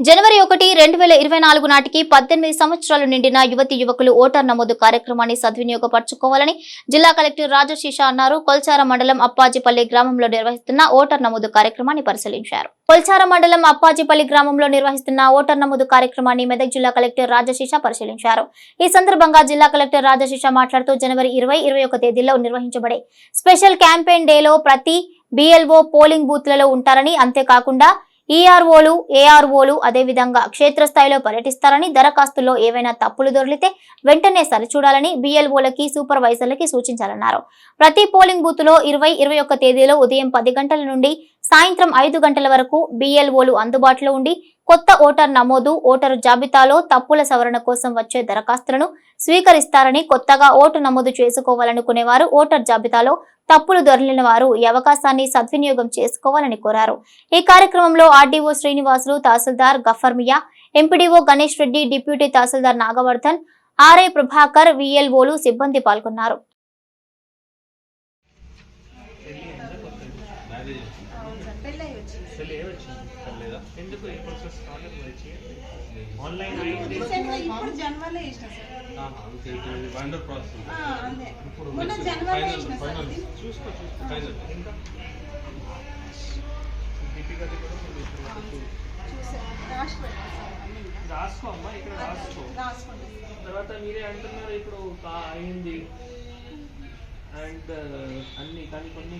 జనవరి ఒకటి రెండు వేల ఇరవై నాలుగు నాటికి పద్దెనిమిది సంవత్సరాలు నిండిన యువతి యువకులు ఓటర్ నమోదు కార్యక్రమాన్ని సద్వినియోగపరచుకోవాలని జిల్లా కలెక్టర్ రాజశీష అన్నారు. కొల్చార మండలం అప్పాజిపల్లి గ్రామంలో నిర్వహిస్తున్న ఓటర్ నమోదు కార్యక్రమాన్ని పరిశీలించారు. కొల్చార మండలం అప్పాజిపల్లి గ్రామంలో నిర్వహిస్తున్న ఓటర్ నమోదు కార్యక్రమాన్ని మెదక్ జిల్లా కలెక్టర్ రాజశీష పరిశీలించారు. ఈ సందర్భంగా జిల్లా కలెక్టర్ రాజశీష మాట్లాడుతూ జనవరి ఇరవై ఇరవై ఒక తేదీల్లో నిర్వహించబడే స్పెషల్ క్యాంపెయిన్ డేలో ప్రతి బిఎల్ఓ పోలింగ్ బూత్లలో ఉంటారని అంతేకాకుండా ఈఆర్ఓలు ఏఆర్ఓలు అదేవిధంగా క్షేత్రస్థాయిలో పర్యటిస్తారని దరఖాస్తుల్లో ఏవైనా తప్పులు దొరికితే వెంటనే సరిచూడాలని బిఎల్ఓలకి సూపర్వైజర్లకి సూచించాలన్నారు. ప్రతి పోలింగ్ బూత్లో ఇరవై ఇరవై ఒక్క తేదీలో ఉదయం పది గంటల నుండి సాయంత్రం ఐదు గంటల వరకు బిఎల్ఓలు అందుబాటులో ఉండి కొత్త ఓటర్ నమోదు ఓటరు జాబితాలో తప్పుల సవరణ కోసం వచ్చే దరఖాస్తులను స్వీకరిస్తారని కొత్తగా ఓటు నమోదు చేసుకోవాలనుకునే వారు ఓటర్ జాబితాలో తప్పులు దొరికిన వారు ఈ అవకాశాన్ని సద్వినియోగం చేసుకోవాలని కోరారు. ఈ కార్యక్రమంలో ఆర్డీఓ శ్రీనివాసులు తహసీల్దార్ గఫర్మియా ఎంపీడీఓ గణేష్ రెడ్డి డిప్యూటీ తహసీల్దార్ నాగవర్ధన్ ఆర్ఐ ప్రభాకర్ విఎల్ఓలు సిబ్బంది పాల్గొన్నారు. ఎందుకు ఈ ప్రాసెస్ కాలేదు వచ్చి ఆన్లైన్ ఇప్పుడు జనవరిలో సార్. ప్రాసెస్ అంతే. మొన్న జనవరిలో సార్. చూసుకో ఫైనల్. రాసుకో అమ్మా ఇక్కడ రాసుకో. రాసుకోండి. తర్వాత మీరే అంటున్నారు ఇప్పుడు అయింది అండ్ అన్ని కానీ కొన్ని